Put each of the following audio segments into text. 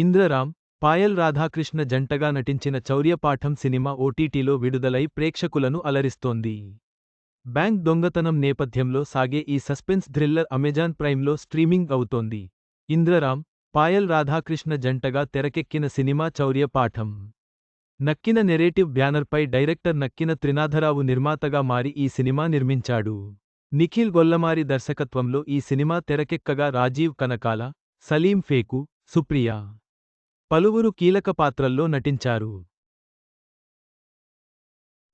ఇంద్రరామ్ పాయల్ రాధాకృష్ణ జంటగా నటించిన చౌర్యపాఠం సినిమా ఓటీటీలో విడుదలై ప్రేక్షకులను అలరిస్తోంది. బ్యాంక్ దొంగతనం నేపథ్యంలో సాగే ఈ సస్పెన్స్ థ్రిల్లర్ అమెజాన్ ప్రైమ్లో స్ట్రీమింగ్ అవుతోంది. ఇంద్రరామ్ పాయల్ రాధాకృష్ణ జంటగా తెరకెక్కిన సినిమా చౌర్యపాఠం. నక్కిన నెరేటివ్ బ్యానర్పై డైరెక్టర్ నక్కిన త్రినాథరావు నిర్మాతగా మారి ఈ సినిమా నిర్మించాడు. నిఖిల్ గొల్లమారి దర్శకత్వంలో ఈ సినిమా తెరకెక్కగా రాజీవ్ కనకాల సలీం ఫేకు సుప్రియ పలువురు కీలక పాత్రల్లో నటించారు.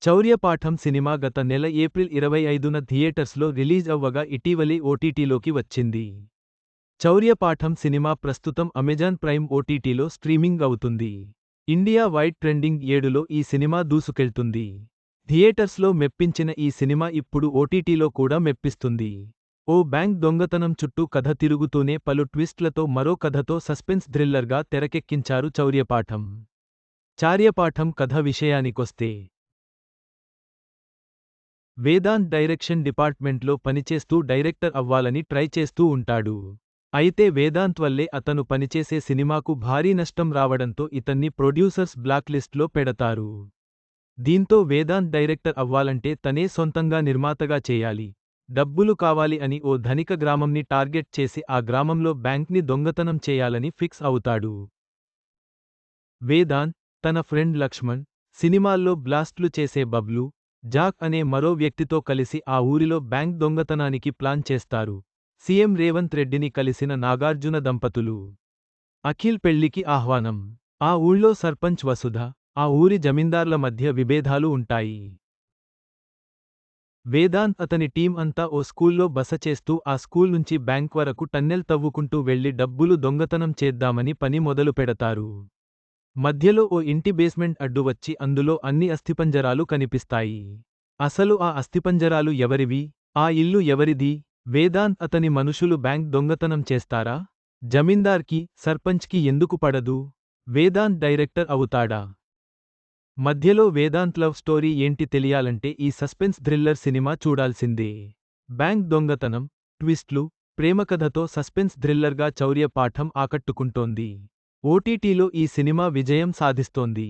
చౌర్యపాఠం సినిమా గత నెల ఏప్రిల్ ఇరవై ఐదున థియేటర్స్లో రిలీజ్ అవ్వగా ఇటీవలి ఓటీటీలోకి వచ్చింది. చౌర్యపాఠం సినిమా ప్రస్తుతం అమెజాన్ ప్రైమ్ ఓటీటీలో స్ట్రీమింగ్ అవుతుంది. ఇండియా వైడ్ ట్రెండింగ్ ఏడులో ఈ సినిమా దూసుకెళ్తుంది. థియేటర్స్లో మెప్పించిన ఈ సినిమా ఇప్పుడు ఓటీటీలో కూడా మెప్పిస్తుంది. ఓ బ్యాంక్ దొంగతనం చుట్టూ కథ తిరుగుతూనే పలు ట్విస్ట్లతో మరో కథతో సస్పెన్స్ థ్రిల్లర్గా తెరకెక్కించారు చౌర్యపాఠం. చార్యపాఠం కథ విషయానికొస్తే. వేదాంత్ డైరెక్షన్ డిపార్ట్మెంట్లో పనిచేస్తూ డైరెక్టర్ అవ్వాలని ట్రై చేస్తూ ఉంటాడు. అయితే వేదాంత్ వల్లే అతను పనిచేసే సినిమాకు భారీ నష్టం రావడంతో ఇతన్ని ప్రొడ్యూసర్స్ బ్లాక్లిస్ట్లో పెడతారు. దీంతో వేదాంత్ డైరెక్టర్ అవ్వాలంటే తనే సొంతంగా నిర్మాతగా చేయాలి. డబ్బులు కావాలి అని ఓ ధనిక గ్రామంని టార్గెట్ చేసి ఆ గ్రామంలో బ్యాంక్ని దొంగతనం చేయాలని ఫిక్స్ అవుతాడు. వేదాంత్ తన ఫ్రెండ్ లక్ష్మణ్ సినిమాల్లో బ్లాస్ట్లు చేసే బబ్లు జాక్ అనే మరో వ్యక్తితో కలిసి ఆ ఊరిలో బ్యాంక్ దొంగతనానికి ప్లాన్ చేస్తారు. సీఎం రేవంత్ రెడ్డిని కలిసిన నాగార్జున దంపతులు. అఖిల్ పెళ్ళికి ఆహ్వానం. ఆ ఊళ్ళో సర్పంచ్ వసుధ ఆ ఊరి జమీందార్ల మధ్య విభేదాలు ఉంటాయి. వేదాంత్ అతని టీం అంతా ఓ స్కూల్లో బస చేస్తూ ఆ స్కూల్ నుంచి బ్యాంక్ వరకు టన్నెల్ తవ్వుకుంటూ వెళ్ళి డబ్బులు దొంగతనం చేద్దామని పని మొదలు పెడతారు. మధ్యలో ఓ ఇంటి బేస్మెంట్ అడ్డు వచ్చి అందులో అన్ని అస్థిపంజరాలు కనిపిస్తాయి. అసలు ఆ అస్థిపంజరాలు ఎవరివి? ఆ ఇల్లు ఎవరిది? వేదాంత్ అతని మనుషులు బ్యాంక్ దొంగతనం చేస్తారా? జమీందార్కి సర్పంచ్కి ఎందుకు పడదు? వేదాంత్ డైరెక్టర్ అవుతాడా? మధ్యలో వేదాంత్ లవ్ స్టోరీ ఏంటి తెలియాలంటే ఈ సస్పెన్స్ థ్రిల్లర్ సినిమా చూడాల్సిందే. బ్యాంక్ దొంగతనం ట్విస్ట్లు ప్రేమకథతో సస్పెన్స్ థ్రిల్లర్గా చౌర్య పాఠం ఆకట్టుకుంటోంది. ఓటీటీలో ఈ సినిమా విజయం సాధిస్తోంది.